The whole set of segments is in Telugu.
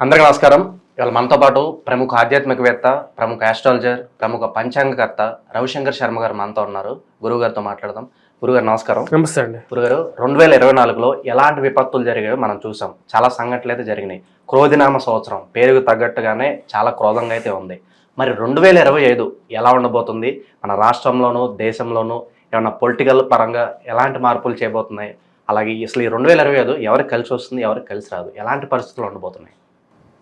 అందరికీ నమస్కారం. ఇవాళ మనతో పాటు ప్రముఖ ఆధ్యాత్మికవేత్త ప్రముఖ ఆస్ట్రాలజర్ ప్రముఖ పంచాంగకర్త రవిశంకర్ శర్మ గారు మనతో ఉన్నారు. గురువు గారితో మాట్లాడదాం. గురుగారు నమస్కారం. నమస్తే అండి. గురుగారు రెండు వేల ఇరవై నాలుగులో ఎలాంటి విపత్తులు జరిగాయో మనం చూసాం. చాలా సంఘటనలు అయితే జరిగినాయి. క్రోధినామ సంవత్సరం పేరుకు తగ్గట్టుగానే చాలా క్రోధంగా అయితే ఉంది. మరి రెండు వేల ఇరవై ఐదు ఎలా ఉండబోతుంది? మన రాష్ట్రంలోనూ దేశంలోనూ ఏమన్నా పొలిటికల్ పరంగా ఎలాంటి మార్పులు చేయబోతున్నాయి? అలాగే అసలు ఈ రెండు వేల ఇరవై ఐదు ఎవరికి కలిసి వస్తుంది ఎవరికి కలిసి రాదు? ఎలాంటి పరిస్థితులు ఉండబోతున్నాయి?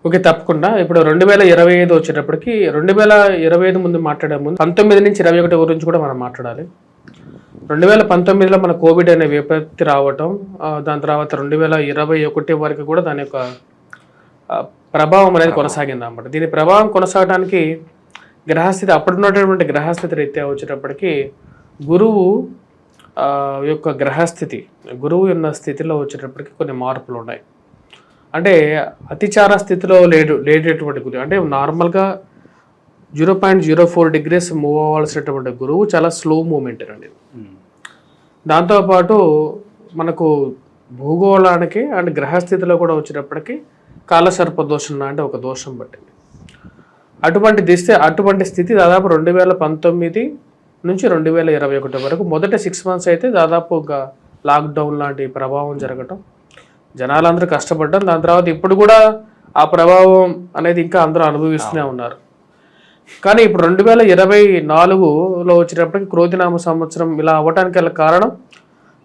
ఓకే తప్పకుండా. ఇప్పుడు రెండు వేల ఇరవై ఐదు వచ్చేటప్పటికి రెండు వేల ఇరవై ఐదు ముందు మాట్లాడే ముందు పంతొమ్మిది నుంచి ఇరవై ఒకటి గురించి కూడా మనం మాట్లాడాలి. రెండు వేల పంతొమ్మిదిలో మన కోవిడ్ అనే విపత్తి రావటం దాని తర్వాత రెండు వేల ఇరవై ఒకటి వరకు కూడా దాని యొక్క ప్రభావం అనేది కొనసాగింది అనమాట దీని ప్రభావం కొనసాగడానికి గ్రహస్థితి అప్పుడున్నటువంటి గ్రహస్థితి రీత్యా వచ్చేటప్పటికి గురువు యొక్క గ్రహస్థితి గురువు ఉన్న స్థితిలో వచ్చేటప్పటికి కొన్ని మార్పులు ఉన్నాయి. అంటే అతిచార స్థితిలో లేడు లేనటువంటి గురువు. అంటే నార్మల్గా zero point zero four degrees move అవ్వాల్సినటువంటి గురువు చాలా స్లో మూమెంట్ అండి. దాంతోపాటు మనకు భూగోళానికి అండ్ గ్రహస్థితిలో కూడా వచ్చినప్పటికీ కాలసర్ప దోషం లాంటి ఒక దోషం పట్టింది అటువంటి దిస్తే అటువంటి స్థితి దాదాపు రెండు వేల పంతొమ్మిది నుంచి రెండు వేల ఇరవై ఒకటి వరకు మొదటి సిక్స్ మంత్స్ అయితే దాదాపు ఒక లాక్డౌన్ లాంటి ప్రభావం జరగటం జనాలందరూ కష్టపడ్డం దాని తర్వాత ఇప్పుడు కూడా ఆ ప్రభావం అనేది ఇంకా అందరూ అనుభవిస్తూనే ఉన్నారు. కానీ ఇప్పుడు రెండు వేల ఇరవై నాలుగులో వచ్చినప్పటికి క్రోధినామ సంవత్సరం ఇలా అవ్వటానికి గల కారణం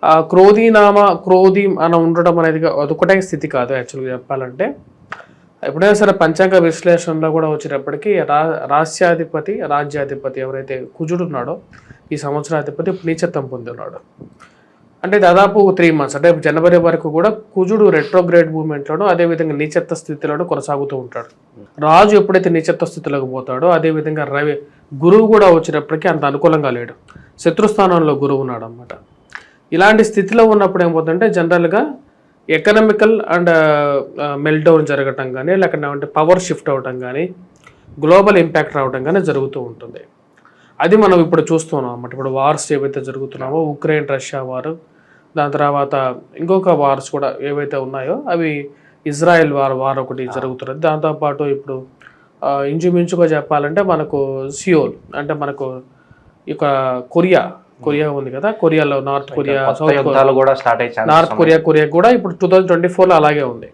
ఆ క్రోధీనామ క్రోధి అని ఉండడం అనేది అదొకటే స్థితి కాదు యాక్చువల్గా చెప్పాలంటే. ఎప్పుడైనా సరే పంచాంగ విశ్లేషణలో కూడా వచ్చేటప్పటికి రా రాస్యాధిపతి రాజ్యాధిపతి ఎవరైతే కుజుడు ఉన్నాడో ఈ సంవత్సరాధిపతి నీచత్వం పొంది ఉన్నాడు. అంటే దాదాపు త్రీ మంత్స్ అంటే జనవరి వరకు కూడా కుజుడు రెట్రోగ్రేడ్ మూమెంట్లోను అదేవిధంగా నీచత్వ స్థితిలోను కొనసాగుతూ ఉంటాడు. రాజు ఎప్పుడైతే నీచత్వ స్థితిలోకి పోతాడో అదేవిధంగా రవి గురువు కూడా వచ్చినప్పటికీ అంత అనుకూలంగా లేడు. శత్రుస్థానంలో గురువు ఉన్నాడు అనమాట ఇలాంటి స్థితిలో ఉన్నప్పుడు ఏమవుతుందంటే జనరల్గా ఎకనామికల్ అండ్ మెల్డౌన్ జరగటం కానీ లేకపోతే పవర్ షిఫ్ట్ అవటం కానీ గ్లోబల్ ఇంపాక్ట్ రావడం కానీ జరుగుతూ ఉంటుంది. అది మనం ఇప్పుడు చూస్తున్నాం అన్నమాట. ఇప్పుడు వార్స్ ఏవైతే జరుగుతున్నామో ఉక్రెయిన్ రష్యా వారు దాని తర్వాత ఇంకొక వార్స్ కూడా ఏవైతే ఉన్నాయో అవి ఇజ్రాయెల్ వార్ వార్ ఒకటి జరుగుతున్నది. దాంతోపాటు ఇప్పుడు ఇంచుమించుగా చెప్పాలంటే మనకు సియోల్ అంటే మనకు ఇక కొరియా కొరియా ఉంది కదా కొరియాలో నార్త్ కొరియా సౌత్ కూడా స్టార్ట్ అయ్యే నార్త్ కొరియా కొరియా కూడా ఇప్పుడు టూ థౌజండ్ ట్వంటీ ఫోర్లో అలాగే ఉంది.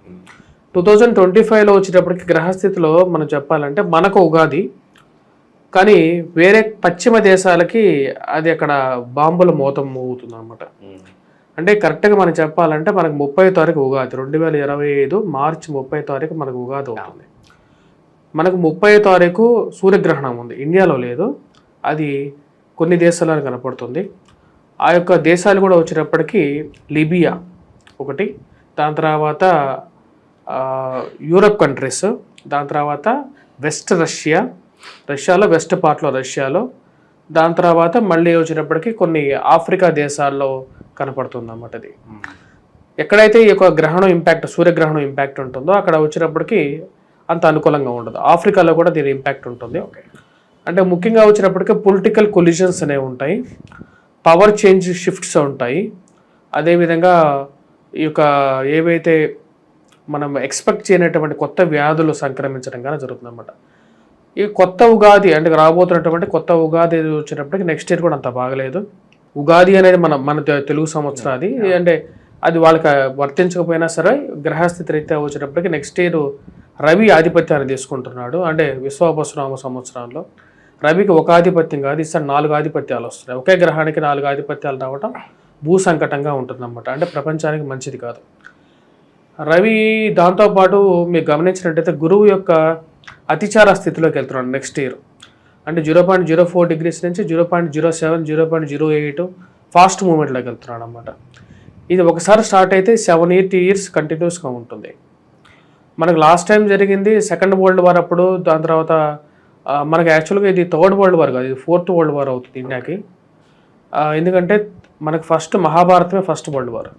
టూ థౌజండ్ ట్వంటీ ఫైవ్లో వచ్చేటప్పటికి గ్రహస్థితిలో మనం చెప్పాలంటే మనకు ఉగాది కానీ వేరే పశ్చిమ దేశాలకి అది అక్కడ బాంబుల మోతం మోగుతుంది అనమాట అంటే కరెక్ట్గా మనం చెప్పాలంటే మనకు ముప్పై తారీఖు ఉగాది రెండు వేల ఇరవై ఐదు మార్చి ముప్పై తారీఖు మనకు ఉగాది అవుతుంది. మనకు ముప్పై తారీఖు సూర్యగ్రహణం ఉంది. ఇండియాలో లేదు. అది కొన్ని దేశాలను కనపడుతుంది. ఆ యొక్క దేశాలు కూడా వచ్చినప్పటికీ లిబియా ఒకటి దాని తర్వాత యూరప్ కంట్రీస్ దాని తర్వాత వెస్ట్ రష్యా రష్యాలో వెస్ట్ పార్ట్లో రష్యాలో దాని తర్వాత మళ్ళీ వచ్చేటప్పటికి కొన్ని ఆఫ్రికా దేశాల్లో కనపడుతుంది అన్నమాట అది. ఎక్కడైతే ఈ యొక్క గ్రహణం ఇంపాక్ట్ సూర్యగ్రహణం ఇంపాక్ట్ ఉంటుందో అక్కడ వచ్చినప్పటికి అంత అనుకూలంగా ఉండదు. ఆఫ్రికాలో కూడా దీని ఇంపాక్ట్ ఉంటుంది. అంటే ముఖ్యంగా వచ్చినప్పటికీ పొలిటికల్ కొలిజన్స్ అనేవి ఉంటాయి. పవర్ చేంజ్ షిఫ్ట్స్ ఉంటాయి. అదేవిధంగా ఈ యొక్క ఏవైతే మనం ఎక్స్పెక్ట్ చేయనటువంటి కొత్త వ్యాధులు సంక్రమించడం కానీ జరుగుతుంది అనమాట ఈ కొత్త ఉగాది అంటే రాబోతున్నటువంటి కొత్త ఉగాది వచ్చినప్పటికి నెక్స్ట్ ఇయర్ కూడా అంత బాగలేదు. ఉగాది అనేది మన మన తెలుగు సంవత్సరాది అంటే అది వాళ్ళకి వర్తించకపోయినా సరే గ్రహస్థితి రీత్యా వచ్చేటప్పటికి నెక్స్ట్ ఇయర్ రవి ఆధిపత్యాన్ని తీసుకుంటున్నాడు. అంటే విశ్వాపసునామ సంవత్సరంలో రవికి ఒక ఆధిపత్యం కాదు ఈసారి నాలుగు ఆధిపత్యాలు వస్తున్నాయి. ఒకే గ్రహానికి నాలుగు ఆధిపత్యాలు రావటం భూ సంకటంగా ఉంటుందన్నమాట. అంటే ప్రపంచానికి మంచిది కాదు. రవి దాంతోపాటు మీరు గమనించినట్టయితే గురువు యొక్క అతిచార స్థితిలోకి వెళ్తున్నాడు నెక్స్ట్ ఇయర్ అంటే zero point zero four degrees నుంచి zero point zero seven zero point zero eight fast మూమెంట్లోకి వెళ్తున్నాడు అనమాట ఇది ఒకసారి స్టార్ట్ అయితే సెవెన్ ఎయిట్ ఇయర్స్ కంటిన్యూస్గా ఉంటుంది. మనకు లాస్ట్ టైం జరిగింది సెకండ్ వరల్డ్ వార్ అప్పుడు దాని తర్వాత మనకు మనకి యాక్చువల్గా ఇది థర్డ్ వరల్డ్ వార్ కాదు ఇది ఫోర్త్ వరల్డ్ వార్ అవుతుంది ఇండియాకి. ఎందుకంటే మనకు ఫస్ట్ మహాభారతమే ఫస్ట్ వరల్డ్ వార్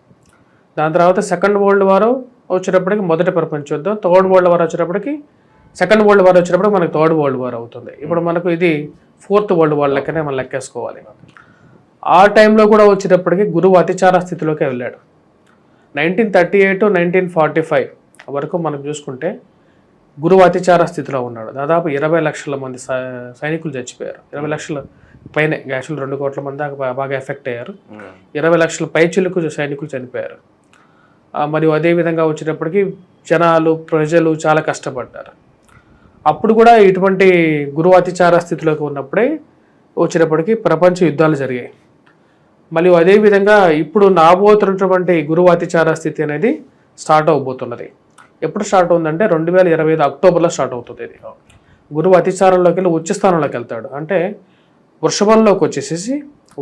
దాని తర్వాత సెకండ్ వరల్డ్ వార్ వచ్చేటప్పటికి మొదటి ప్రపంచ యుద్ధం థర్డ్ వరల్డ్ వార్ వచ్చేటప్పటికి సెకండ్ వరల్డ్ వార్ వచ్చేటప్పుడు మనకి థర్డ్ వరల్డ్ వార్ అవుతుంది. ఇప్పుడు మనకు ఇది ఫోర్త్ వరల్డ్ వార్ లెక్కనే మనం లెక్కేసుకోవాలి. ఆ టైంలో కూడా వచ్చేటప్పటికి గురువు అతిచార స్థితిలోకి వెళ్ళాడు. Nineteen thirty eight nineteen forty five వరకు మనం చూసుకుంటే గురువు అతిచార స్థితిలో ఉన్నాడు. దాదాపు ఇరవై లక్షల మంది సైనికులు చచ్చిపోయారు. ఇరవై లక్షల పైనే యాక్చువల్ రెండు కోట్ల మంది దాకా బాగా ఎఫెక్ట్ అయ్యారు. ఇరవై లక్షల పైచిలకు సైనికులు చనిపోయారు. మరియు అదే విధంగా వచ్చేటప్పటికి జనాలు ప్రజలు చాలా కష్టపడ్డారు. అప్పుడు కూడా ఇటువంటి గురువు అతిచార స్థితిలోకి ఉన్నప్పుడే వచ్చినప్పటికీ ప్రపంచ యుద్ధాలు జరిగాయి. మరియు అదే విధంగా ఇప్పుడు నాబోతున్నటువంటి గురువు అతిచార స్థితి అనేది స్టార్ట్ అవబోతున్నది. ఎప్పుడు స్టార్ట్ అవుతుందంటే రెండు వేల ఇరవై ఐదు అక్టోబర్లో స్టార్ట్ అవుతుంది ఇది. గురువు అతిచారంలోకి వెళ్ళి ఉచ్చ స్థానంలోకి వెళ్తాడు. అంటే వృషభంలోకి వచ్చేసేసి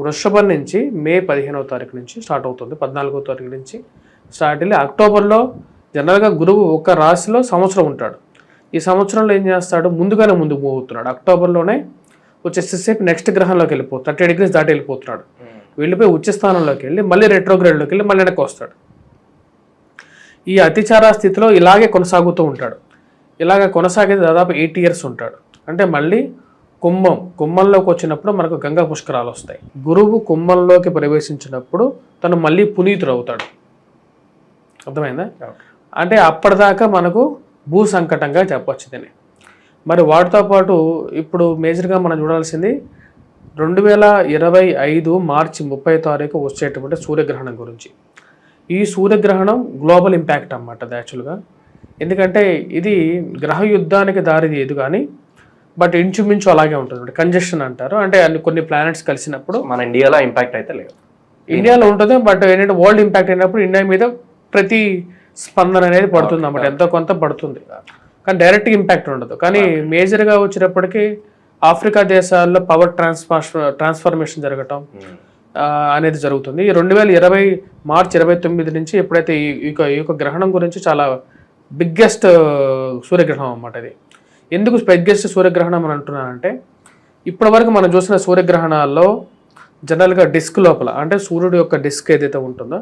వృషభం నుంచి మే పదిహేనవ తారీఖు నుంచి స్టార్ట్ అవుతుంది. పద్నాలుగో తారీఖు నుంచి స్టార్ట్ వెళ్ళి అక్టోబర్లో జనరల్గా గురువు ఒక రాశిలో సంవత్సరం ఉంటాడు. ఈ సంవత్సరంలో ఏం చేస్తాడు? ముందుగానే ముందుకు మూవ్ అవుతున్నాడు అక్టోబర్లోనే వచ్చేసేసి నెక్స్ట్ గ్రహంలోకి వెళ్ళిపోతాడు థర్టీ డిగ్రీస్ దాటి వెళ్ళిపోతున్నాడు. వెళ్ళిపోయి ఉచ్చ స్థానంలోకి వెళ్ళి మళ్ళీ రెట్రోగ్రేడ్లోకి వెళ్ళి మళ్ళీ వెనక్కి వస్తాడు. ఈ అతిచార స్థితిలో ఇలాగే కొనసాగుతూ ఉంటాడు. ఇలాగ కొనసాగితే దాదాపు ఎయిట్ ఇయర్స్ ఉంటాడు. అంటే మళ్ళీ కుంభం కుంభంలోకి వచ్చినప్పుడు మనకు గంగా పుష్కరాలు వస్తాయి. గురువు కుంభంలోకి ప్రవేశించినప్పుడు తను మళ్ళీ పునీతుడు అవుతాడు. అర్థమైందా? అంటే అప్పటిదాకా మనకు భూ సంకటంగా చెప్పొచ్చు దీన్ని. మరి వాటితో పాటు ఇప్పుడు మేజర్గా మనం చూడాల్సింది రెండు వేల ఇరవై ఐదు మార్చి ముప్పై తారీఖు వచ్చేటువంటి సూర్యగ్రహణం గురించి. ఈ సూర్యగ్రహణం గ్లోబల్ ఇంపాక్ట్ అన్నమాట అది యాక్చువల్గా. ఎందుకంటే ఇది గ్రహ యుద్ధానికి దారి తీయదు కానీ బట్ ఇంచుమించు అలాగే ఉంటుంది కంజెషన్ అంటారు. అంటే అన్ని కొన్ని ప్లానెట్స్ కలిసినప్పుడు మన ఇండియాలో ఇంపాక్ట్ అయితే లేదు. ఇండియాలో ఉంటుంది బట్ ఏంటంటే వరల్డ్ ఇంపాక్ట్ అయినప్పుడు ఇండియా మీద ప్రతి స్పందన అనేది పడుతుంది అన్నమాట ఎంతో కొంత పడుతుంది. కానీ డైరెక్ట్ ఇంపాక్ట్ ఉండదు. కానీ మేజర్గా వచ్చేటప్పటికి ఆఫ్రికా దేశాల్లో పవర్ ట్రాన్స్ఫర్ ట్రాన్స్ఫర్మేషన్ జరగటం ఆ, అనేది జరుగుతుంది. ఈ రెండు వేల ఇరవై మార్చ్ ఇరవై తొమ్మిది నుంచి ఎప్పుడైతే ఈ యొక్క- ఈ యొక్క గ్రహణం గురించి చాలా బిగ్గెస్ట్ సూర్యగ్రహణం అన్నమాట ఇది. ఎందుకు బిగ్గెస్ట్ సూర్యగ్రహణం అని అంటున్నానంటే ఇప్పటి వరకు మనం చూసిన సూర్యగ్రహణాల్లో జనరల్గా డిస్క్ లోపల అంటే సూర్యుడు యొక్క డిస్క్ ఏదైతే ఉంటుందో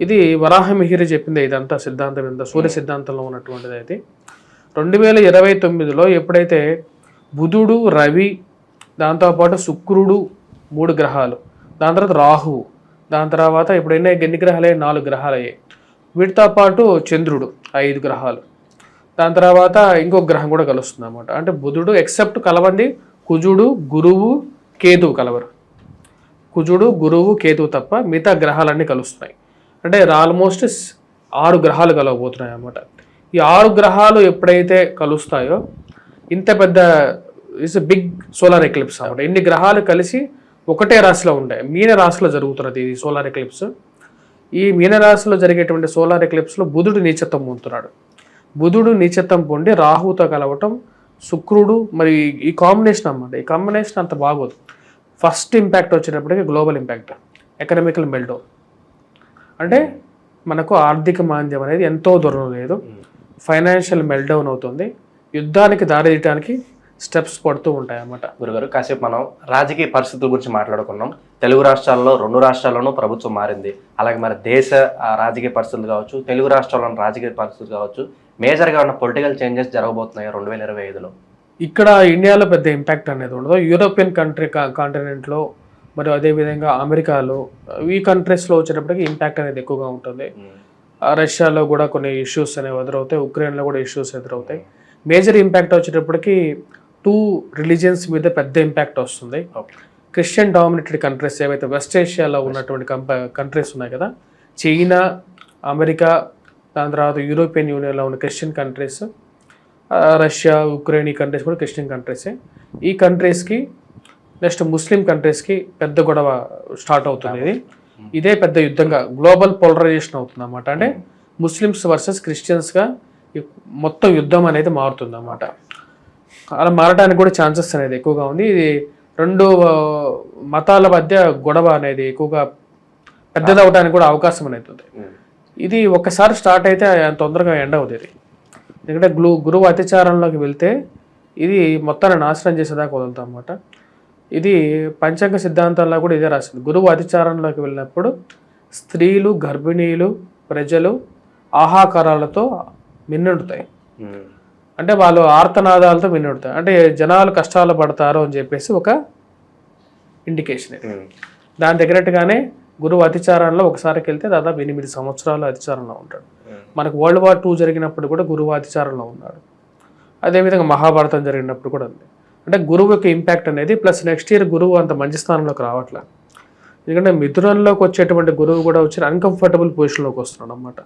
ఇది వరాహమిహిరి చెప్పింది ఇదంతా సిద్ధాంతం ఇదంతా సూర్య సిద్ధాంతంలో ఉన్నటువంటిది అయితే రెండు వేల ఇరవై తొమ్మిదిలో ఎప్పుడైతే బుధుడు రవి దాంతోపాటు శుక్రుడు మూడు గ్రహాలు దాని తర్వాత రాహువు దాని తర్వాత ఇప్పుడు ఎన్ని ఎన్ని గ్రహాలు నాలుగు గ్రహాలు అయ్యాయి వీటితో పాటు చంద్రుడు ఐదు గ్రహాలు. దాని తర్వాత ఇంకొక గ్రహం కూడా కలుస్తుంది అనమాట అంటే బుధుడు ఎక్సెప్ట్ కలవండి కుజుడు గురువు కేతువు కలవరు. కుజుడు గురువు కేతువు తప్ప మిగతా గ్రహాలన్నీ కలుస్తున్నాయి. అంటే ఆల్మోస్ట్ ఆరు గ్రహాలు కలవబోతున్నాయి అన్నమాట. ఈ ఆరు గ్రహాలు ఎప్పుడైతే కలుస్తాయో ఇంత పెద్ద ఇట్స్ బిగ్ సోలార్ ఎక్లిప్స్ అనమాట ఇన్ని గ్రహాలు కలిసి ఒకటే రాశిలో ఉంటాయి మీన రాశిలో జరుగుతున్నది ఈ సోలార్ ఎక్లిప్స్ ఈ మీనరాశిలో జరిగేటువంటి సోలార్ ఎక్లిప్స్లో బుధుడు నీచత్వం పొందుతున్నాడు. బుధుడు నీచత్వం పొంది రాహుతో కలవటం శుక్రుడు మరి ఈ కాంబినేషన్ అన్నమాట. ఈ కాంబినేషన్ అంత బాగోదు. ఫస్ట్ ఇంపాక్ట్ వచ్చేటప్పటికి గ్లోబల్ ఇంపాక్ట్ ఎకనామికల్ మెల్డౌన్ అంటే మనకు ఆర్థిక మాంద్యం అనేది ఎంతో దూరం లేదు. ఫైనాన్షియల్ మెల్డౌన్ అవుతుంది. యుద్ధానికి దారితీయడానికి స్టెప్స్ పడుతూ ఉంటాయి అన్నమాట గురుగారు కాసేపు మనం రాజకీయ పరిస్థితుల గురించి మాట్లాడుకున్నాం. తెలుగు రాష్ట్రాల్లో రెండు రాష్ట్రాల్లోనూ ప్రభుత్వం మారింది. అలాగే మరి దేశ రాజకీయ పరిస్థితులు కావచ్చు తెలుగు రాష్ట్రాల్లోని రాజకీయ పరిస్థితులు కావచ్చు మేజర్గా ఉన్న పొలిటికల్ చేంజెస్ జరగబోతున్నాయి రెండు వేల ఇరవై ఐదులో? ఇక్కడ ఇండియాలో పెద్ద ఇంపాక్ట్ అనేది ఉండదు. యూరోపియన్ కంట్రీ కాంటినెంట్లో మరియు అదేవిధంగా అమెరికాలో ఈ కంట్రీస్లో వచ్చేటప్పటికి ఇంపాక్ట్ అనేది ఎక్కువగా ఉంటుంది. ఆ, రష్యాలో కూడా కొన్ని ఇష్యూస్ అనేవి ఎదురవుతాయి ఉక్రెయిన్లో కూడా ఇష్యూస్ ఎదురవుతాయి. మేజర్ ఇంపాక్ట్ వచ్చేటప్పటికి టూ రిలీజియన్స్ మీద పెద్ద ఇంపాక్ట్ వస్తుంది. క్రిస్టియన్ డామినేటెడ్ కంట్రీస్ ఏవైతే వెస్ట్ ఏషియాలో ఉన్నటువంటి కంప కంట్రీస్ ఉన్నాయి కదా చైనా అమెరికా దాని తర్వాత యూరోపియన్ యూనియన్లో ఉన్న క్రిస్టియన్ కంట్రీస్ రష్యా ఉక్రెయిన్ ఈ కంట్రీస్ కూడా క్రిస్టియన్ కంట్రీసే ఈ కంట్రీస్కి నెక్స్ట్ ముస్లిం కంట్రీస్కి పెద్ద గొడవ స్టార్ట్ అవుతుంది ఇది ఇదే పెద్ద యుద్ధంగా గ్లోబల్ పోలరైజేషన్ అవుతుంది అన్నమాట అంటే ముస్లిమ్స్ వర్సెస్ క్రిస్టియన్స్గా మొత్తం యుద్ధం అనేది మారుతుంది అన్నమాట అలా మారడానికి కూడా ఛాన్సెస్ అనేది ఎక్కువగా ఉంది. ఇది రెండు మతాల మధ్య గొడవ అనేది ఎక్కువగా పెద్దదవడానికి కూడా అవకాశం అనేది ఉంది. ఇది ఒక్కసారి స్టార్ట్ అయితే తొందరగా ఎండ్ అవుతుంది ఎందుకంటే గ్లూ గురువు అతిచారంలోకి వెళ్తే ఇది మొత్తాన్ని నాశనం చేసేదాకా వదులుతాం అన్నమాట ఇది పంచాంగ సిద్ధాంతాల్లో కూడా ఇదే రాసింది. గురువు అతిచారంలోకి వెళ్ళినప్పుడు స్త్రీలు గర్భిణీలు ప్రజలు ఆహాకారాలతో మిన్నుడుతాయి. అంటే వాళ్ళు ఆర్తనాదాలతో మిన్నుడుతాయి. అంటే జనాలు కష్టాలు పడతారు అని చెప్పేసి ఒక ఇండికేషన్ ఇది. దాని తగినట్టుగానే గురువు అతిచారంలో ఒకసారికి వెళ్తే దాదాపు ఎనిమిది సంవత్సరాలు అతిచారంలో ఉంటాడు. మనకు వరల్డ్ వార్ టూ జరిగినప్పుడు కూడా గురువు అతిచారంలో ఉన్నాడు. అదేవిధంగా మహాభారతం జరిగినప్పుడు కూడా ఉంది. అంటే గురువు యొక్క ఇంపాక్ట్ అనేది ప్లస్ నెక్స్ట్ ఇయర్ గురువు అంత మంచి స్థానంలోకి రావట్లే. ఎందుకంటే మిథునంలోకి వచ్చేటువంటి గురువు కూడా వచ్చి అన్కంఫర్టబుల్ పొజిషన్లోకి వస్తున్నాడు అనమాట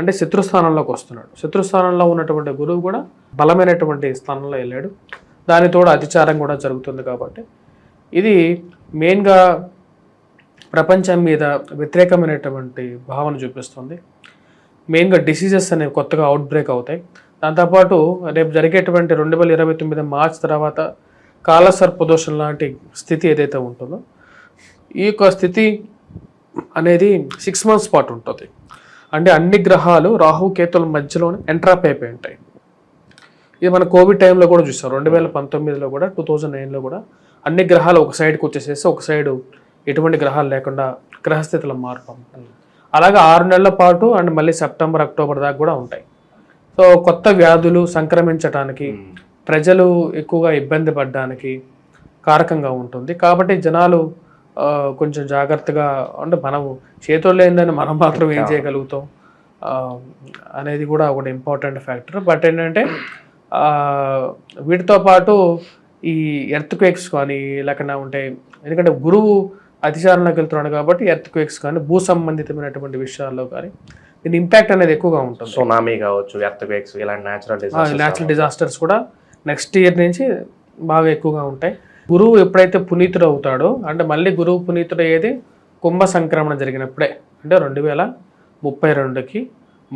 అంటే శత్రుస్థానంలోకి వస్తున్నాడు. శత్రుస్థానంలో ఉన్నటువంటి గురువు కూడా బలమైనటువంటి స్థానంలో వెళ్ళాడు. దానితో అతిచారం కూడా జరుగుతుంది కాబట్టి. ఇది మెయిన్గా ప్రపంచం మీద వ్యతిరేకమైనటువంటి భావన చూపిస్తుంది. మెయిన్గా డిసీజెస్ అనేవి కొత్తగా అవుట్ బ్రేక్ అవుతాయి. దాంతోపాటు రేపు జరిగేటువంటి రెండు వేల ఇరవై తొమ్మిది మార్చ్ తర్వాత కాలసర్పదోషం లాంటి స్థితి ఏదైతే ఉంటుందో ఈ యొక్క స్థితి అనేది సిక్స్ మంత్స్ పాటు ఉంటుంది. అంటే అన్ని గ్రహాలు రాహు కేతుల మధ్యలోనే ఎంట్రాప్ అయిపోయి ఉంటాయి. ఇది మన కోవిడ్ టైంలో కూడా చూసాం. రెండు వేల పంతొమ్మిదిలో కూడా టూ థౌజండ్ నైన్లో కూడా అన్ని గ్రహాలు ఒక సైడ్కి వచ్చేసేసి ఒక సైడు ఎటువంటి గ్రహాలు లేకుండా గ్రహస్థితుల మార్పు అలాగే ఆరు నెలల పాటు అండ్ మళ్ళీ సెప్టెంబర్ అక్టోబర్ దాకా కూడా ఉంటాయి. సో కొత్త వ్యాధులు సంక్రమించడానికి ప్రజలు ఎక్కువగా ఇబ్బంది పడడానికి కారకంగా ఉంటుంది. కాబట్టి జనాలు కొంచెం జాగ్రత్తగా అంటే మనం చేతుల్లో లేనిదని మనం మాత్రం ఏం చేయగలుగుతాం అనేది కూడా ఒకటి ఇంపార్టెంట్ ఫ్యాక్టర్ బట్ ఏంటంటే వీటితో పాటు ఈ ఎర్త్ క్వేక్స్ కానీ లేకుండా ఉంటాయి ఎందుకంటే గురువు అతిచారంలోకి వెళ్తున్నాడు కాబట్టి ఎర్త్ క్వేక్స్ కానీ భూ సంబంధితమైనటువంటి విషయాల్లో కానీ దీని ఇంపాక్ట్ అనేది ఎక్కువగా ఉంటుంది. సునామీ కావచ్చు ఎర్త్ క్వేక్స్ ఇలాంటి న్యాచురల్ న్యాచురల్ డిజాస్టర్స్ కూడా నెక్స్ట్ ఇయర్ నుంచి బాగా ఎక్కువగా ఉంటాయి. గురువు ఎప్పుడైతే పునీతుడు అవుతాడో అంటే మళ్ళీ గురువు పునీతుడు అయ్యేది కుంభ సంక్రమణ జరిగినప్పుడే. అంటే రెండు వేల ముప్పై రెండుకి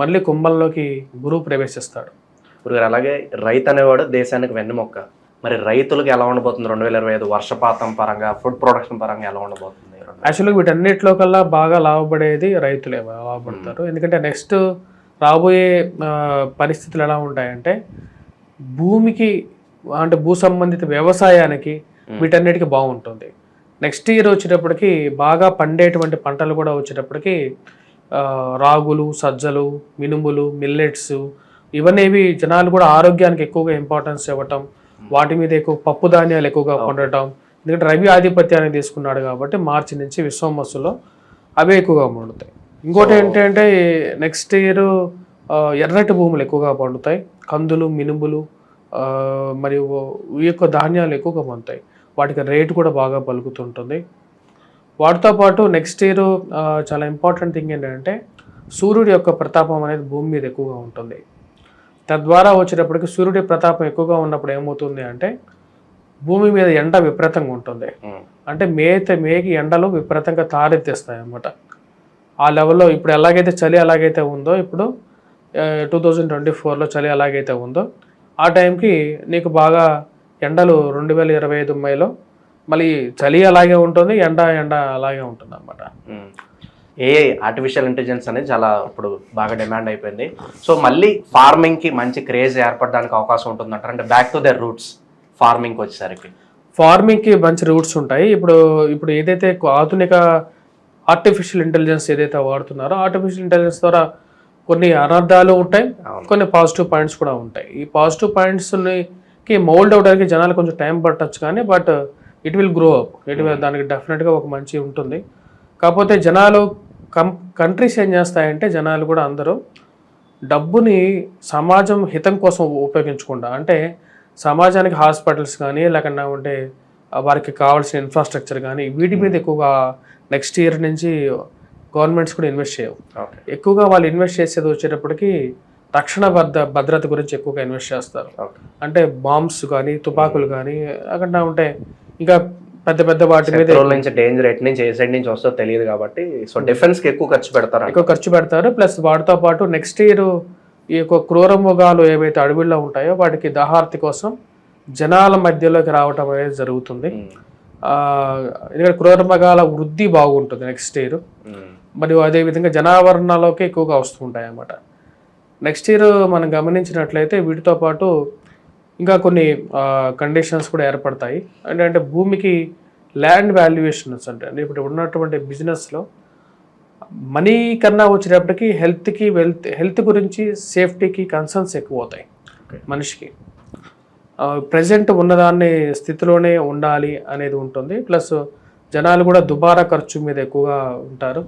మళ్ళీ కుంభంలోకి గురువు ప్రవేశిస్తాడు. ఇప్పుడు అలాగే రైతు అనేవాడు దేశానికి వెన్నెముక్క. మరి రైతులకు ఎలా ఉండబోతుంది రెండు వేల ఇరవై ఐదు వర్షపాతం పరంగా ఫుడ్ ప్రొడక్షన్ పరంగా ఎలా ఉండబోతుంది? యాక్చువల్గా వీటన్నిటిలో కల్లా బాగా లాభపడేది రైతులే లాభపడతారు ఎందుకంటే నెక్స్ట్ రాబోయే పరిస్థితులు ఎలా ఉంటాయంటే భూమికి అంటే భూ సంబంధిత వ్యవసాయానికి వీటన్నిటికీ బాగుంటుంది. నెక్స్ట్ ఇయర్ వచ్చేటప్పటికి బాగా పండేటువంటి పంటలు కూడా వచ్చేటప్పటికి రాగులు సజ్జలు మినుములు మిల్లెట్స్ ఇవన్నీ జనాలు కూడా ఆరోగ్యానికి ఎక్కువగా ఇంపార్టెన్స్ ఇవ్వటం వాటి మీద ఎక్కువ పప్పు ధాన్యాలు ఎక్కువగా పండటం ఎందుకంటే రవి ఆధిపత్యాన్ని తీసుకున్నాడు కాబట్టి మార్చి నుంచి విశ్వమస్సులో అవే ఎక్కువగా పండుతాయి. ఇంకోటి ఏంటంటే నెక్స్ట్ ఇయర్ ఎర్రటి భూములు ఎక్కువగా పండుతాయి. కందులు మినుములు మరియు ఈ యొక్క ధాన్యాలు ఎక్కువగా పండుతాయి. వాటికి రేటు కూడా బాగా పలుకుతుంటుంది. వాటితో పాటు నెక్స్ట్ ఇయర్ చాలా ఇంపార్టెంట్ థింగ్ ఏంటంటే సూర్యుడి యొక్క ప్రతాపం అనేది భూమి మీద ఎక్కువగా ఉంటుంది. తద్వారా వచ్చేటప్పటికి సూర్యుడి ప్రతాపం ఎక్కువగా ఉన్నప్పుడు ఏమవుతుంది అంటే భూమి మీద ఎండ విపరీతంగా ఉంటుంది. అంటే మేత మేకి ఎండలు విపరీతంగా తారెత్తేస్తాయి అన్నమాట ఆ లెవెల్లో ఇప్పుడు ఎలాగైతే చలి ఎలాగైతే ఉందో ఇప్పుడు టూ థౌజండ్ ట్వంటీ ఫోర్లో చలి ఎలాగైతే ఉందో ఆ టైంకి నీకు బాగా ఎండలు రెండు వేల ఇరవై ఐదు మైలో మళ్ళీ చలి అలాగే ఉంటుంది ఎండ ఎండ అలాగే ఉంటుంది అన్నమాట ఏఐ ఆర్టిఫిషియల్ ఇంటెలిజెన్స్ అనేది చాలా ఇప్పుడు బాగా డిమాండ్ అయిపోయింది. సో మళ్ళీ ఫార్మింగ్కి మంచి క్రేజ్ ఏర్పడడానికి అవకాశం ఉంటుంది అంటారు అంటే back to their roots farming వచ్చేసరికి. ఫార్మింగ్కి మంచి రూట్స్ ఉంటాయి. ఇప్పుడు ఇప్పుడు ఏదైతే ఆధునిక ఆర్టిఫిషియల్ ఇంటెలిజెన్స్ ఏదైతే వాడుతున్నారో ఆర్టిఫిషియల్ ఇంటెలిజెన్స్ ద్వారా కొన్ని అనర్థాలు ఉంటాయి. కొన్ని పాజిటివ్ పాయింట్స్ కూడా ఉంటాయి. ఈ పాజిటివ్ పాయింట్స్కి మౌల్డ్ అవడానికి జనాలు కొంచెం టైం పట్టచ్చు కానీ but it will grow up it will దానికి డెఫినెట్గా ఒక మంచి ఉంటుంది. కాకపోతే జనాలు కం కంట్రీస్ ఏం చేస్తాయంటే జనాలు కూడా అందరూ డబ్బుని సమాజం హితం కోసం ఉపయోగించకుండా అంటే సమాజానికి హాస్పిటల్స్ కానీ లేకుండా ఉంటే వారికి కావాల్సిన ఇన్ఫ్రాస్ట్రక్చర్ కానీ వీటి మీద ఎక్కువగా నెక్స్ట్ ఇయర్ నుంచి గవర్నమెంట్స్ కూడా ఇన్వెస్ట్ చేయవు. ఎక్కువగా వాళ్ళు ఇన్వెస్ట్ చేసేది వచ్చేటప్పటికి రక్షణ భద్ర భద్రత గురించి ఎక్కువగా ఇన్వెస్ట్ చేస్తారు. అంటే బాంబ్స్ కానీ తుపాకులు కానీ అక్కడ ఉంటే ఇంకా పెద్ద పెద్ద వాటి మీద నుంచి డేంజర్ ఎట్ నుంచి ఏ సైడ్ నుంచి వస్తుందో తెలియదు కాబట్టి సో డిఫెన్స్కి ఎక్కువ ఖర్చు పెడతారు ఎక్కువ ఖర్చు పెడతారు. ప్లస్ వాటితో పాటు నెక్స్ట్ ఇయర్ ఈ యొక్క క్రూర మృగాలు ఏవైతే అడవిలో ఉంటాయో వాటికి దహార్తి కోసం జనాల మధ్యలోకి రావటం అనేది జరుగుతుంది. ఎందుకంటే క్రూర మృగాల వృద్ధి బాగుంటుంది నెక్స్ట్ ఇయర్. మరియు అదేవిధంగా జనావరణలోకి ఎక్కువగా వస్తూ ఉంటాయి అన్నమాట. నెక్స్ట్ ఇయర్ మనం గమనించినట్లయితే వీటితో పాటు ఇంకా కొన్ని కండిషన్స్ కూడా ఏర్పడతాయి. ఏంటంటే భూమికి ల్యాండ్ వాల్యుయేషన్స్ అంటే అంటే ఇప్పుడు ఉన్నటువంటి బిజినెస్లో మనీ కన్నా వచ్చేటప్పటికి హెల్త్కి వెల్త్ హెల్త్ గురించి సేఫ్టీకి కన్సర్న్స్ ఎక్కువ అవుతాయి. మనిషికి. ప్రజెంట్ ఉన్నదాన్ని స్థితిలోనే ఉండాలి అనేది ఉంటుంది. ప్లస్ జనాలు కూడా దుబారా ఖర్చు మీద ఎక్కువగా ఉంటారు.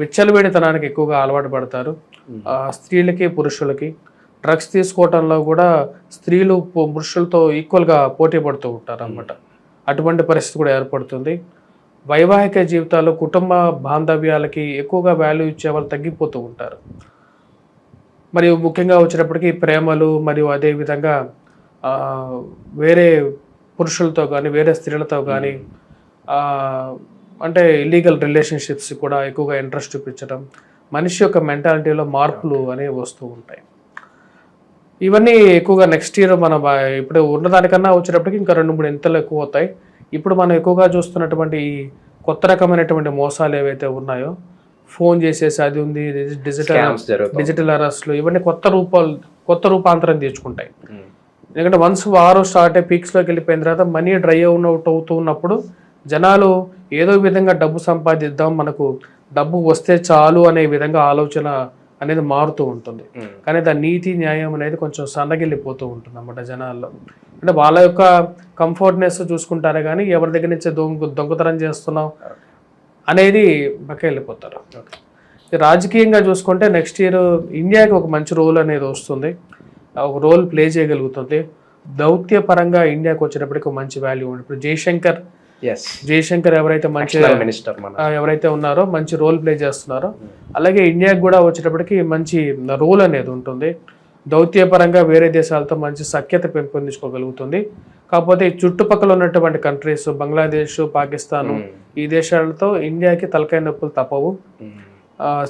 విచ్చలవిడితనానికి ఎక్కువగా అలవాటు పడతారు. స్త్రీలకి పురుషులకి డ్రగ్స్ తీసుకోవటంలో కూడా స్త్రీలు పురుషులతో ఈక్వల్గా పోటీ పడుతూ ఉంటారు అన్నమాట అటువంటి పరిస్థితి కూడా ఏర్పడుతుంది. వైవాహిక జీవితాలు కుటుంబ బాంధవ్యాలకి ఎక్కువగా వాల్యూ ఇచ్చే వాళ్ళు తగ్గిపోతూ ఉంటారు. మరియు ముఖ్యంగా వచ్చినప్పటికీ ప్రేమలు మరియు అదే విధంగా వేరే పురుషులతో కానీ వేరే స్త్రీలతో కానీ అంటే ఇల్లీగల్ రిలేషన్షిప్స్ కూడా ఎక్కువగా ఇంట్రెస్ట్ చూపించడం మనిషి యొక్క మెంటాలిటీలో మార్పులు అనేవి వస్తూ ఉంటాయి. ఇవన్నీ ఎక్కువగా నెక్స్ట్ ఇయర్ మన ఇప్పుడు ఉన్నదానికన్నా వచ్చేటప్పటికి ఇంకా రెండు మూడు ఇంతలు ఎక్కువ అవుతాయి. ఇప్పుడు మనం ఎక్కువగా చూస్తున్నటువంటి ఈ కొత్త రకమైనటువంటి మోసాలు ఏవైతే ఉన్నాయో ఫోన్ చేసేసి అది ఉంది డిజిటల్ డిజిటల్ అరెస్ట్లు ఇవన్నీ కొత్త రూపాలు కొత్త రూపాంతరం తెచ్చుకుంటాయి ఉమ్. ఎందుకంటే వన్స్ వారం స్టార్ట్ అయ్యి పీక్స్లోకి వెళ్ళిపోయిన తర్వాత మనీ డ్రై అవుట్ అవుతూ ఉన్నప్పుడు జనాలు ఏదో విధంగా డబ్బు సంపాదిద్దాం మనకు డబ్బు వస్తే చాలు అనే విధంగా ఆలోచన అనేది మారుతూ ఉంటుంది. కానీ దాని నీతి న్యాయం అనేది కొంచెం సన్నగిల్లిపోతూ ఉంటుంది అన్నమాట జనాల్లో అంటే వాళ్ళ యొక్క కంఫర్ట్నెస్ చూసుకుంటారే కానీ ఎవరి దగ్గర నుంచి దొంగ దొంగతనం చేస్తున్నాం అనేది పక్క వెళ్ళిపోతారు రాజకీయంగా చూసుకుంటే నెక్స్ట్ ఇయర్ ఇండియాకి ఒక మంచి రోల్ అనేది వస్తుంది. ఒక రోల్ ప్లే చేయగలుగుతుంది. దౌత్య పరంగా ఇండియాకి వచ్చేటప్పటికి ఒక మంచి వాల్యూ ఉంది ఇప్పుడు జయశంకర్ జయశంకర్ ఎవరైతే మంచి మినిస్టర్ ఎవరైతే ఉన్నారో మంచి రోల్ ప్లే చేస్తున్నారో అలాగే ఇండియాకి కూడా వచ్చేటప్పటికి మంచి రోల్ అనేది ఉంటుంది. దౌత్యపరంగా వేరే దేశాలతో మంచి సఖ్యత పెంపొందించుకోగలుగుతుంది. కాకపోతే ఈ చుట్టుపక్కల ఉన్నటువంటి కంట్రీస్ బంగ్లాదేశ్ పాకిస్తాన్. ఈ దేశాలతో ఇండియాకి తలకాయ నొప్పులు తప్పవు.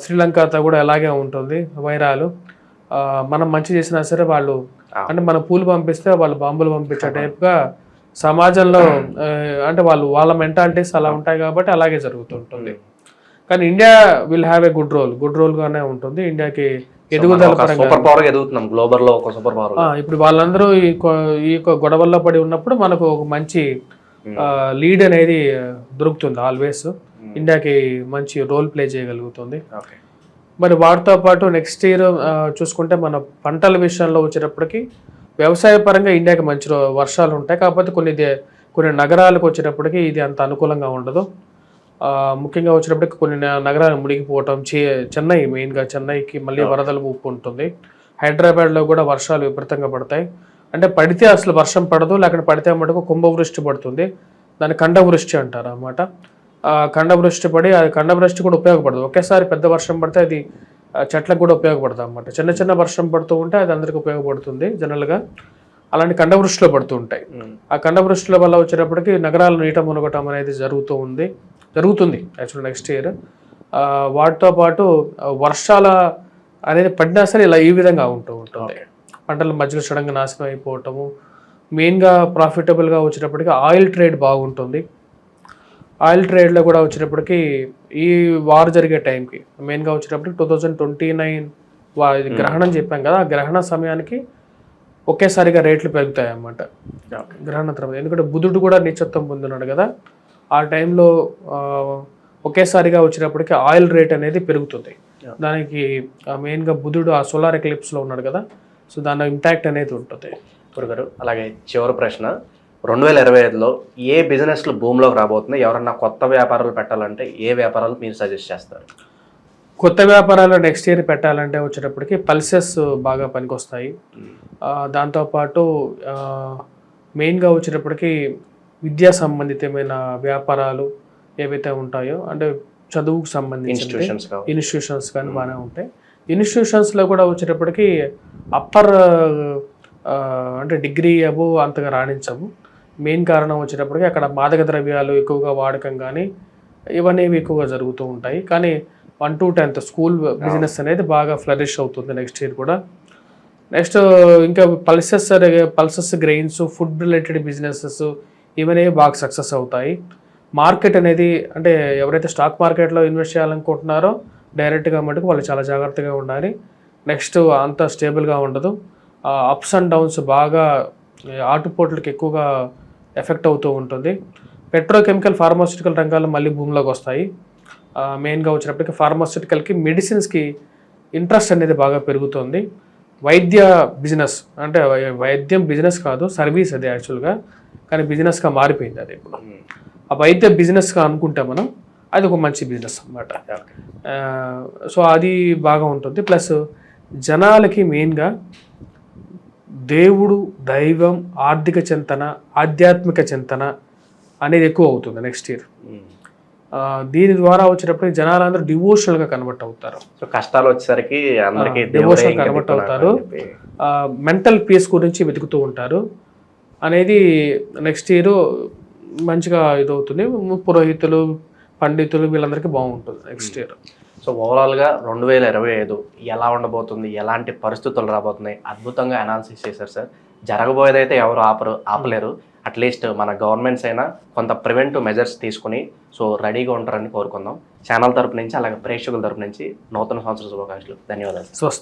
శ్రీలంకతో కూడా అలాగే ఉంటుంది వైరాలు. మనం మంచి చేసినా సరే వాళ్ళు. అంటే మన పూలు పంపిస్తే వాళ్ళు బాంబులు పంపించే టైప్గా సమాజంలో అంటే వాళ్ళు వాళ్ళ మెంటాలిటీస్ అలా ఉంటాయి కాబట్టి అలాగే జరుగుతుంటుంది. కానీ India will have a good role good role గానే ఉంటుంది. ఇండియాకి ఎదుగుదల సూపర్ పవర్ ఎదుగుతున్నాం గ్లోబల్లో ఒక సూపర్ పవర్. ఇప్పుడు వాళ్ళందరూ ఈ యొక్క గొడవల్లో పడి ఉన్నప్పుడు మనకు ఒక మంచి లీడ్ అనేది దొరుకుతుంది ఆల్వేస్ ఇండియాకి మంచి రోల్ ప్లే చేయగలుగుతుంది. మరి వాటితో పాటు నెక్స్ట్ ఇయర్ చూసుకుంటే మన పంటల విషయంలో వచ్చేటప్పటికి వ్యవసాయ పరంగా ఇండియాకి మంచి వర్షాలు ఉంటాయి. కాకపోతే కొన్ని కొన్ని నగరాలకు వచ్చేటప్పటికి ఇది అంత అనుకూలంగా ఉండదు. ముఖ్యంగా వచ్చేటప్పటికి కొన్ని నగరాలు మునిగిపోవటం చే- చెన్నై మెయిన్గా చెన్నైకి మళ్ళీ వరదల ముప్పు ఉంటుంది హైదరాబాద్లో కూడా వర్షాలు విపరీతంగా పడతాయి. అంటే పడితే అసలు వర్షం పడదు లేకపోతే పడితే మటుకు కుంభవృష్టి పడుతుంది. దాన్ని ఖండవృష్టి అంటారు అన్నమాట. ఆ ఖండవృష్టి పడి అది ఖండవృష్టి కూడా ఉపయోగపడదు. ఒకేసారి పెద్ద వర్షం పడితే అది చెట్లకు కూడా ఉపయోగపడుతుంది అన్నమాట. చిన్న చిన్న వర్షం పడుతూ ఉంటే అది అందరికి ఉపయోగపడుతుంది జనరల్గా. అలాంటి ఖండవృష్టిలో పడుతూ ఉంటాయి. ఆ ఖండవృష్టిల వల్ల వచ్చేటప్పటికి నగరాలు నీట మునగటం అనేది జరుగుతూ ఉంది. జరుగుతుంది యాక్చువల్ నెక్స్ట్ ఇయర్. వాటితో పాటు వర్షాల అనేది పడినా సరే ఇలా ఈ విధంగా ఉంటూ ఉంటుంది. పంటలు మధ్యలో సడన్గా నాశనం అయిపోవటము మెయిన్గా ప్రాఫిటబుల్గా వచ్చేటప్పటికి ఆయిల్ ట్రేడ్ బాగుంటుంది. ఆయిల్ ట్రేడ్లో కూడా వచ్చేటప్పటికి ఈ వార్ జరిగే టైంకి మెయిన్గా వచ్చేటప్పటికి టూ థౌజండ్ ట్వంటీ నైన్ గ్రహణం చెప్పాం కదా ఆ గ్రహణ సమయానికి ఒకేసారిగా రేట్లు పెరుగుతాయి అన్నమాట గ్రహణ తర్వాత ఎందుకంటే బుధుడు కూడా నీచత్వం పొందున్నాడు కదా. ఆ టైంలో ఒకేసారిగా వచ్చినప్పటికీ ఆయిల్ రేట్ అనేది పెరుగుతుంది. దానికి మెయిన్గా బుధుడు ఆ సోలార్ ఎక్లిప్స్లో ఉన్నాడు కదా సో దాని ఇంపాక్ట్ అనేది ఉంటుంది. గురుగారు అలాగే చివరి ప్రశ్న రెండు వేల ఇరవై ఐదులో ఏ బిజినెస్లు భూమిలోకి రాబోతున్నాయి? ఎవరన్నా కొత్త వ్యాపారాలు పెట్టాలంటే ఏ వ్యాపారాలు మీరు సజెస్ట్ చేస్తారు? కొత్త వ్యాపారాలు నెక్స్ట్ ఇయర్ పెట్టాలంటే వచ్చేటప్పటికి పల్సెస్ బాగా పనికొస్తాయి. దాంతోపాటు మెయిన్గా వచ్చేటప్పటికి విద్యా సంబంధితమైన వ్యాపారాలు ఏవైతే ఉంటాయో అంటే చదువుకు సంబంధించి ఇన్స్టిట్యూషన్స్ కానీ బాగానే ఉంటాయి. ఇన్స్టిట్యూషన్స్లో కూడా వచ్చేటప్పటికి అప్పర్ అంటే డిగ్రీ అబో అంతగా రాణించము. మెయిన్ కారణం వచ్చేటప్పటికి అక్కడ మాదక ద్రవ్యాలు ఎక్కువగా వాడకం కానీ ఇవన్నీ ఎక్కువగా జరుగుతూ ఉంటాయి. కానీ one to tenth school business అనేది బాగా ఫ్లరిష్ అవుతుంది నెక్స్ట్ ఇయర్ కూడా. నెక్స్ట్ ఇంకా pulses pulses grains food related businesses ఇవనే బాగా సక్సెస్ అవుతాయి. మార్కెట్ అనేది అంటే ఎవరైతే స్టాక్ మార్కెట్లో ఇన్వెస్ట్ చేయాలనుకుంటున్నారో డైరెక్ట్గా మటుకు వాళ్ళు చాలా జాగ్రత్తగా ఉండాలి. నెక్స్ట్ అంత స్టేబుల్గా ఉండదు. అప్స్ అండ్ డౌన్స్ బాగా ఈ ఆటుపోట్లకి ఎక్కువగా ఎఫెక్ట్ అవుతూ ఉంటుంది. పెట్రోకెమికల్ ఫార్మాస్యూటికల్ రంగాలు మళ్ళీ భూమిలోకి వస్తాయి. మెయిన్గా వచ్చినప్పటికీ ఫార్మాస్యూటికల్కి మెడిసిన్స్కి ఇంట్రెస్ట్ అనేది బాగా పెరుగుతుంది. వైద్య బిజినెస్ అంటే వై- వైద్యం బిజినెస్ కాదు సర్వీస్ అది యాక్చువల్గా. కానీ బిజినెస్గా మారిపోయింది అది ఇప్పుడు. ఆ వైద్య బిజినెస్గా అనుకుంటే మనం అది ఒక మంచి బిజినెస్ అన్నమాట. సో అది బాగా ఉంటుంది. ప్లస్ జనాలకి మెయిన్గా దేవుడు దైవం ఆర్థిక చింతన ఆధ్యాత్మిక చింతన అనేది ఎక్కువ అవుతుంది నెక్స్ట్ ఇయర్. దీని ద్వారా వచ్చేటప్పటికి జనాలందరూ డివోషనల్గా కన్వర్ట్ అవుతారు. సో కష్టాలు వచ్చేసరికి devotion convert అవుతారు. మెంటల్ పీస్ గురించి వెతుకుతూ ఉంటారు. అనేది నెక్స్ట్ ఇయర్ మంచిగా ఇదవుతుంది. పురోహితులు పండితులు వీళ్ళందరికీ బాగుంటుంది నెక్స్ట్ ఇయర్ సో ఓవరాల్గా రెండు వేల ఇరవై ఐదు ఎలా ఉండబోతుంది? ఎలాంటి పరిస్థితులు రాబోతున్నాయి? అద్భుతంగా అనాలిసిస్ చేశారు సార్. జరగబోయేది అయితే ఎవరు ఆపరు ఆపలేరు. అట్లీస్ట్ మన గవర్నమెంట్స్ అయినా కొంత ప్రివెంటివ్ మెజర్స్ తీసుకుని సో రెడీగా ఉంటారని కోరుకుందాం. ఛానల్ తరపు నుంచి అలాగే ప్రేక్షకుల తరపు నుంచి నూతన సంవత్సర శుభాకాంక్షలు. ధన్యవాదాలు